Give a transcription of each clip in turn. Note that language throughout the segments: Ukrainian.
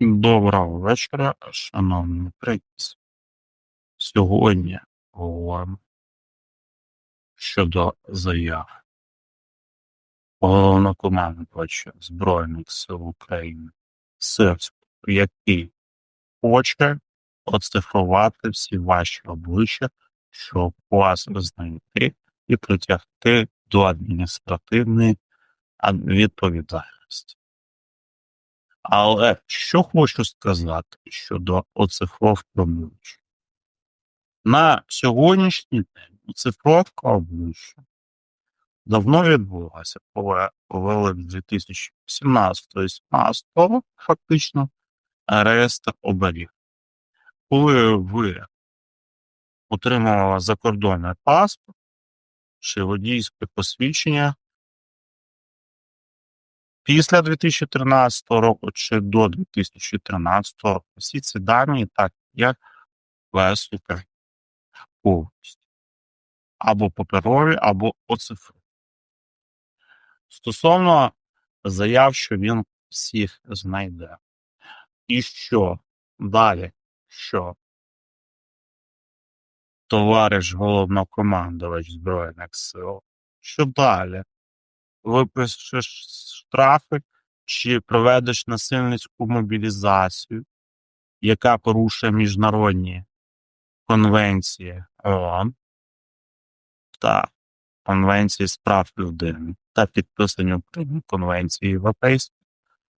Доброго вечора, шановні українці. Сьогодні говоримо щодо заяв головнокомандувача Збройних сил України Сирського, який хоче оцифрувати всі ваші обличчя, щоб вас знайти і притягти до адміністративної відповідальності. Але що хочу сказати щодо оцифровки обличчя. На сьогоднішній день оцифровка обличчя давно відбулася, коли повели 2017-2017 фактично реєстр оберіг. Коли ви отримували закордонний паспорт чи водійське посвідчення, Після 2013 року чи до 2013 року всі ці дані так як вести повністю. Або паперові, або оцифрові. Стосовно заяв, що він всіх знайде. І що далі? Що товариш головнокомандувач Збройних сил? Що далі? Випишеш штрафи чи проведеш насильницьку мобілізацію, яка порушує міжнародні конвенції ООН та Конвенції з прав людини та підписані Конвенції Європейської,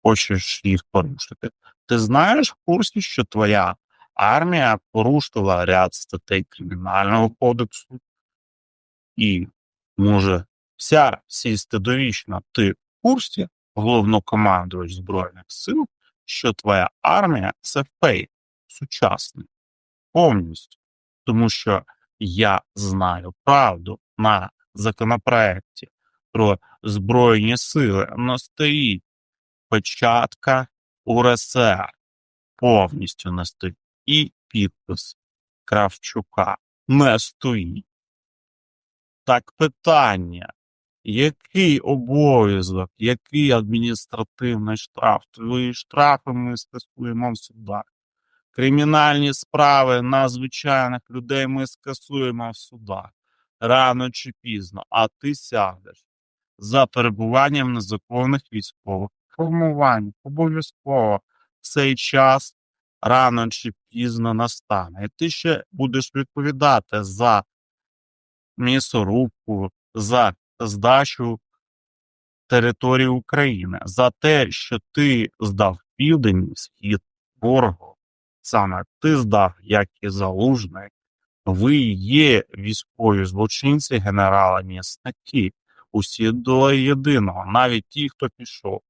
хочеш їх порушити. Ти знаєш в курсі, що твоя армія порушила ряд статей Кримінального кодексу і може вся сістидовічна ти в курсі, головнокомандувач Збройних сил, що твоя армія це фейк сучасний повністю. Тому що я знаю правду на законопроекті про Збройні сили не стоїть печатка УРСР повністю не стоїть. І підпис Кравчука не стоїть. Так питання, який обов'язок, який адміністративний штраф? Твої штрафи ми скасуємо в судах. Кримінальні справи на звичайних людей ми скасуємо в судах рано чи пізно, а ти сядеш за перебуванням незаконних військових формувань. Обов'язково цей час рано чи пізно настане. І ти ще будеш відповідати за місорубку, за здачу території України, за те, що ти здав південь схід ворогу, саме ти здав, як і залужний, ви є військові злочинці генерала місники, усі до єдиного, навіть ті, хто пішов.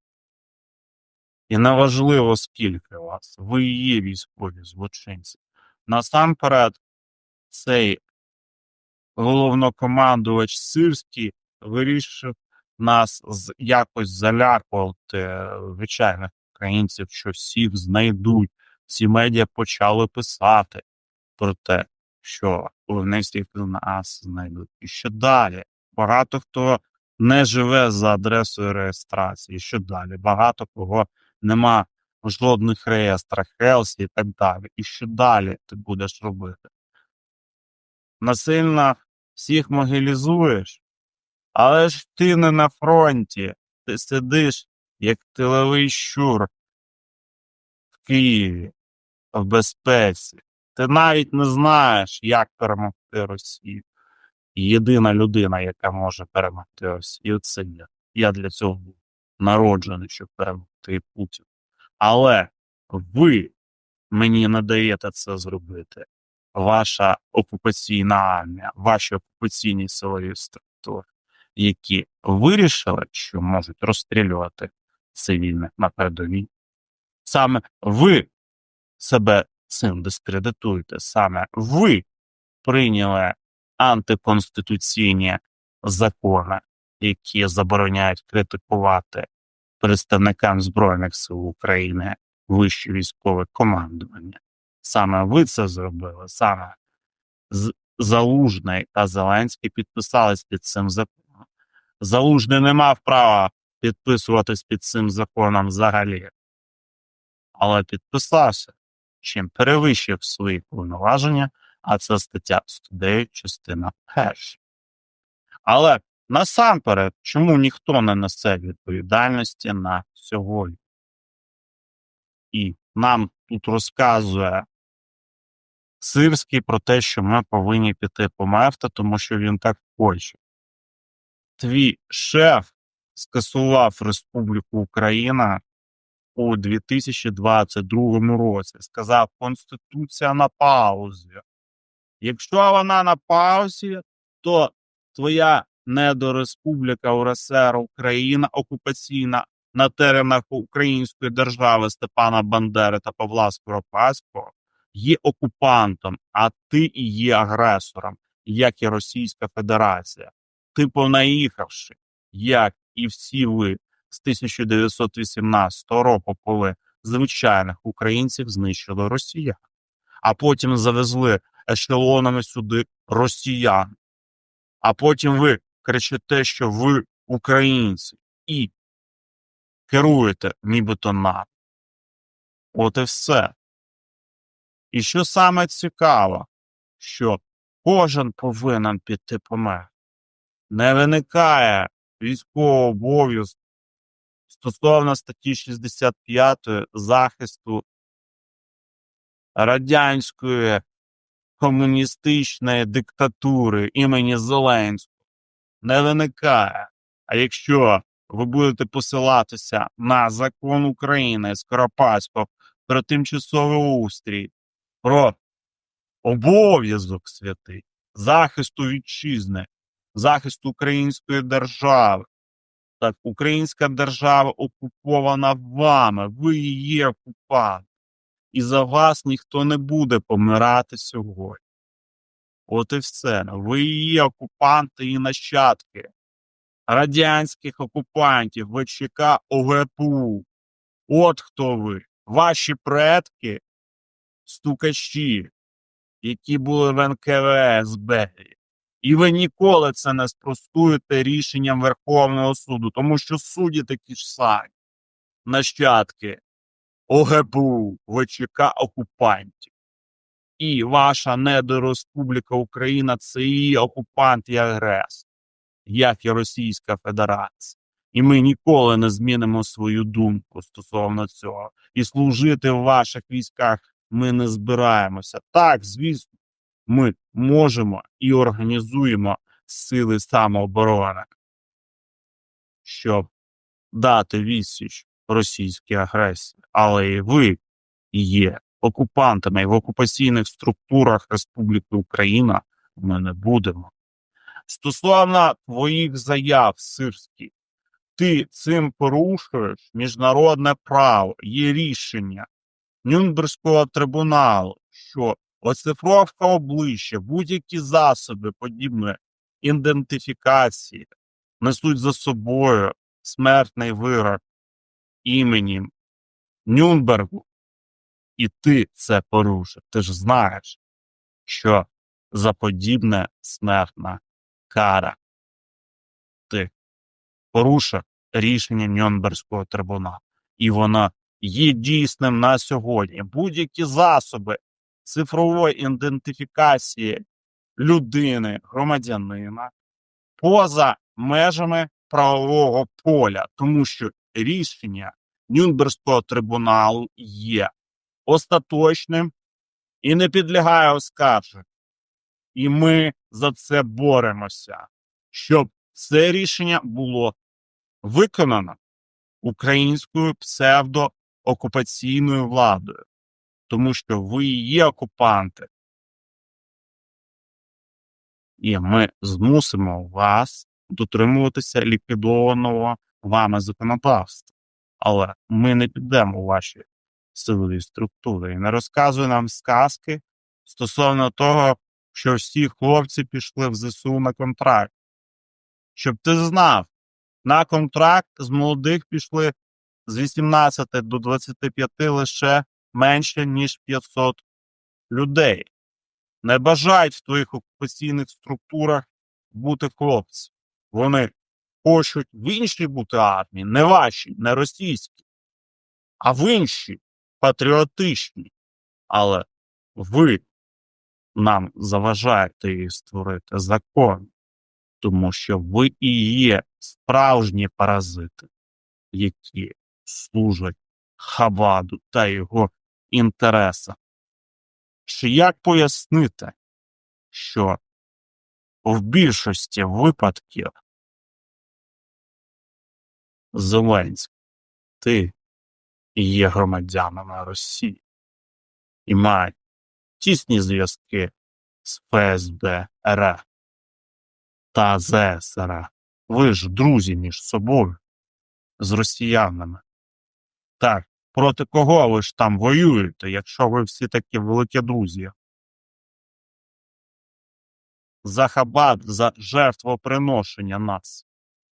І неважливо, скільки вас, ви є військові злочинці. Насамперед, цей головнокомандувач Сирський вирішив нас якось залякувати е, звичайних українців, що всіх знайдуть. Ці медіа почали писати про те, що вони всіх нас знайдуть. І що далі? Багато хто не живе за адресою реєстрації. Що далі? Багато кого нема в жодних реєстрах Хелсі і так далі. І що далі ти будеш робити? Насильно всіх могилізуєш, але ж ти не на фронті, ти сидиш, як тиловий щур в Києві, в безпеці. Ти навіть не знаєш, як перемогти Росію. Єдина людина, яка може перемогти Росію, це я. Я для цього був народжений, щоб перемогти Путін. Але ви мені не даєте це зробити. Ваша окупаційна армія, ваші окупаційні силові структури які вирішили, що можуть розстрілювати цивільних на передовій. Саме ви себе цим дискредитуєте, саме ви прийняли антиконституційні закони, які забороняють критикувати представникам Збройних сил України вище військове командування. Саме ви це зробили, саме Залужний та Зеленський підписались під цим законом. Залужний не мав права підписуватись під цим законом взагалі. але підписався, чим перевищив свої повноваження, а це стаття 109, частина перша. Але насамперед, чому ніхто не несе відповідальності на сьогодні? І нам тут розказує Сирський про те, що ми повинні піти померти, тому що він так хоче. Твій шеф скасував Республіку Україна у 2022 році. Сказав, Конституція на паузі. Якщо вона на паузі, то твоя недореспубліка УРСР Україна окупаційна на теренах Української держави Степана Бандери та Павла Скоропадського є окупантом, а ти і є агресором, як і Російська Федерація. Ти понаїхавши, як і всі ви з 1918 року, коли звичайних українців знищили росіян, а потім завезли ешелонами сюди росіян. А потім ви кричите, що ви українці, і керуєте нібито нам. От і все. І що саме цікаво, що кожен повинен піти помер. Не виникає військового обов'язку стосовно статті 65 захисту радянської комуністичної диктатури імені Зеленського. Не виникає. А якщо ви будете посилатися на закон України Скоропадського про тимчасовий устрій, про обов'язок святий, захисту вітчизни, захисту української держави. Так, українська держава окупована вами, ви є окупант. І за вас ніхто не буде помирати сьогодні. От і все. Ви є окупанти і нащадки радянських окупантів, ВЧК ОГПУ. От хто ви. Ваші предки стукачі, які були в НКВСБ. І ви ніколи це не спростуєте рішенням Верховного суду, тому що судді такі ж самі нащадки ОГПУ, ВЧК окупантів. І ваша недореспубліка Україна це і окупант і агресор, як і Російська Федерація. І ми ніколи не змінимо свою думку стосовно цього. І служити в ваших військах ми не збираємося. Так, звісно, ми можемо і організуємо сили самооборони, щоб дати відсіч російській агресії. Але і ви є окупантами в окупаційних структурах Республіки Україна ми не будемо. Стосовно твоїх заяв, Сирський, ти цим порушуєш міжнародне право, є рішення Нюрнберзького трибуналу, що оцифровка обличчя, будь-які засоби подібної ідентифікації несуть за собою смертний вирок іменем Нюрнбергу, і ти це порушив. Ти ж знаєш, що за подібне смертна кара. Ти порушив рішення Нюрнберзького трибуналу, і воно є дійсним на сьогодні. Будь-які засоби цифрової ідентифікації людини, громадянина поза межами правового поля, тому що рішення Нюрнберзького трибуналу є остаточним і не підлягає оскарженню. І ми за це боремося, щоб це рішення було виконано українською псевдоокупаційною владою, тому що ви є окупанти. І ми змусимо вас дотримуватися ліквідованого вами законодавства. Але ми не підемо у ваші силові структури і не розказує нам сказки стосовно того, що всі хлопці пішли в ЗСУ на контракт. Щоб ти знав, на контракт з молодих пішли з 18 до 25 лише менше, ніж 500 людей. Не бажають в твоїх окупаційних структурах бути хлопці. Вони хочуть в іншій бути армії, не вашій, не російській, а в іншій патріотичні, але ви нам заважаєте її створити закон, тому що ви і є справжні паразити, які служать Хаваду та його інтересам. Чи як пояснити, що в більшості випадків Зеленський, ти є громадянами Росії і мають тісні зв'язки з ФСБ РФ та ЗСР. Ви ж друзі між собою з росіянами. Так, проти кого ви ж там воюєте, якщо ви всі такі великі друзі? За хабат, за жертвоприношення нас,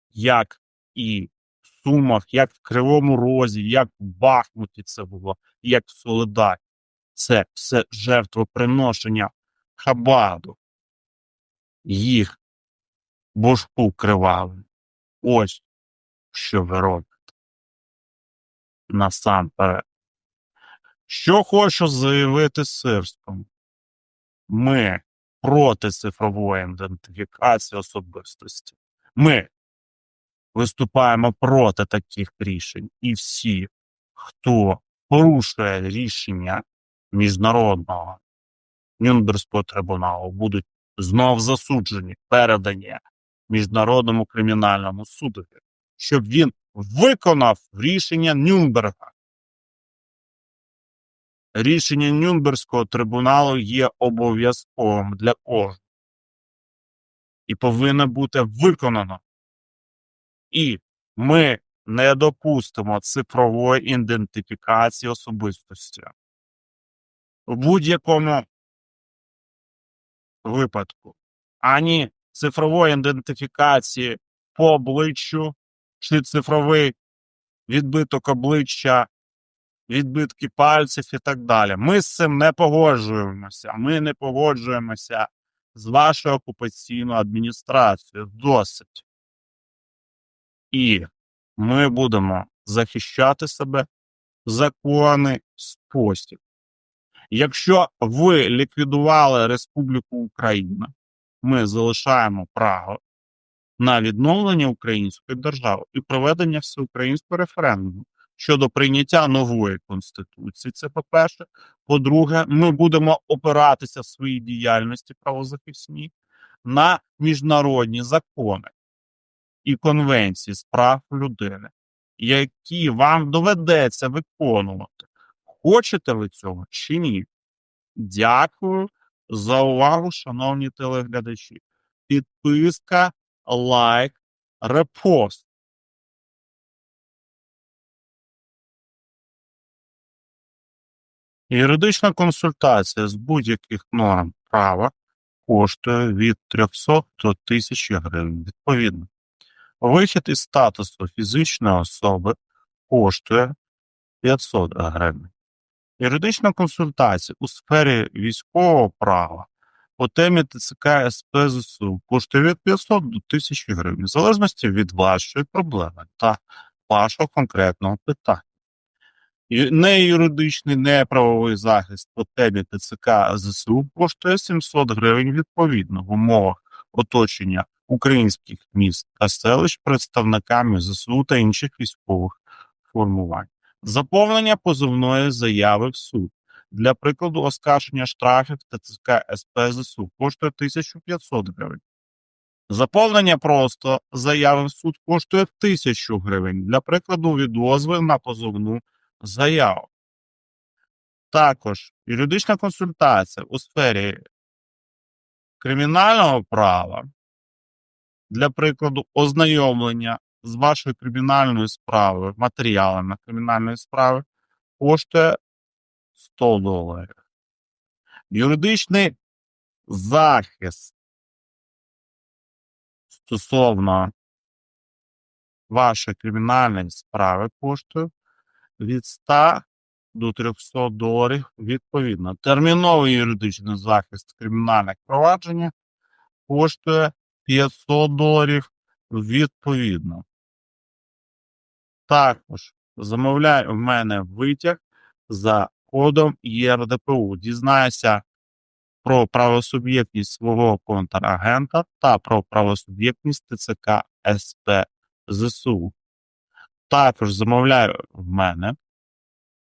як і в Сумах, як в Кривому Розі, як в Бахмуті це було, як в Солидарі. Це все жертвоприношення хабаду. Їх божку кривавим. Ось що ви робите. Насамперед. Що хочу заявити Сирському? Ми проти цифрової ідентифікації особистості. Ми виступаємо проти таких рішень. І всі, хто порушує рішення міжнародного Нюрнберзького трибуналу, будуть знов засуджені, передані міжнародному кримінальному суду, щоб він виконав рішення Нюрнберга. Рішення Нюрнберзького трибуналу є обов'язковим для кожного і повинно бути виконано. І ми не допустимо цифрової ідентифікації особистості. В будь-якому випадку ані цифрової ідентифікації по обличчю, чи цифровий відбиток обличчя, відбитки пальців і так далі. Ми з цим не погоджуємося. Ми не погоджуємося з вашою окупаційною адміністрацією. Досить. І ми будемо захищати себе в законний спосіб. Якщо ви ліквідували Республіку Україна, ми залишаємо право на відновлення української держави і проведення всеукраїнського референдуму щодо прийняття нової конституції. Це по-перше. По-друге, ми будемо опиратися в своїй діяльності правозахисній на міжнародні закони і конвенції з прав людини, які вам доведеться виконувати. Хочете ви цього чи ні? Дякую за увагу, шановні телеглядачі. Підписка, лайк, репост. Юридична консультація з будь-яких норм права коштує від 300 до 1000 гривень. Відповідно, вихід із статусу фізичної особи коштує 500 гривень. Юридична консультація у сфері військового права по темі ТЦК СП ЗСУ коштує від 500 до 1000 гривень, в залежності від вашої проблеми та вашого конкретного питання. Не юридичний, не правовий захист по темі ТЦК ЗСУ коштує 700 гривень відповідно в умовах оточення українських міст та селищ представниками ЗСУ та інших військових формувань. Заповнення позовної заяви в суд. Для прикладу, оскарження штрафів ТЦК СП ЗСУ коштує 1500 гривень. Заповнення просто заяви в суд коштує 1000 гривень. Для прикладу, відозви на позовну заяву. Також юридична консультація у сфері кримінального права. Для прикладу, ознайомлення з вашою кримінальною справою, матеріалами кримінальної справи коштує 100 доларів. Юридичний захист стосовно вашої кримінальної справи коштує від 100 до 300 доларів відповідно. Терміновий юридичний захист кримінальних провадження коштує 500 доларів відповідно. Також замовляй у мене витяг за кодом ЄРДПУ. Дізнайся про правосуб'єктність свого контрагента та про правосуб'єктність ТЦК СП ЗСУ. Також замовляю в мене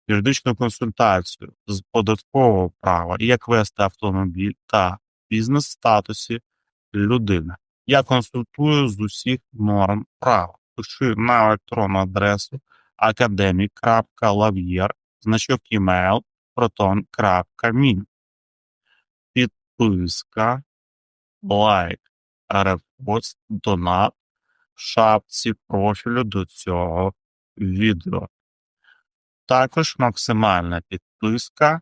юридичну консультацію з податкового права, як вести автомобіль та бізнес-статусі людини. Я консультую з усіх норм права. Пиши на електронну адресу academic.lavier, значок email proton.me. Підписка, лайк, репост, донат в шапці профілю до цього відео. Також максимальна підписка,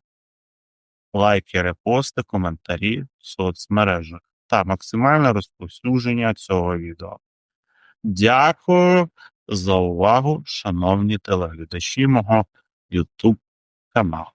лайки, репости, коментарі в соцмережах та максимальне розповсюдження цього відео. Дякую за увагу, шановні телеглядачі мого YouTube canal.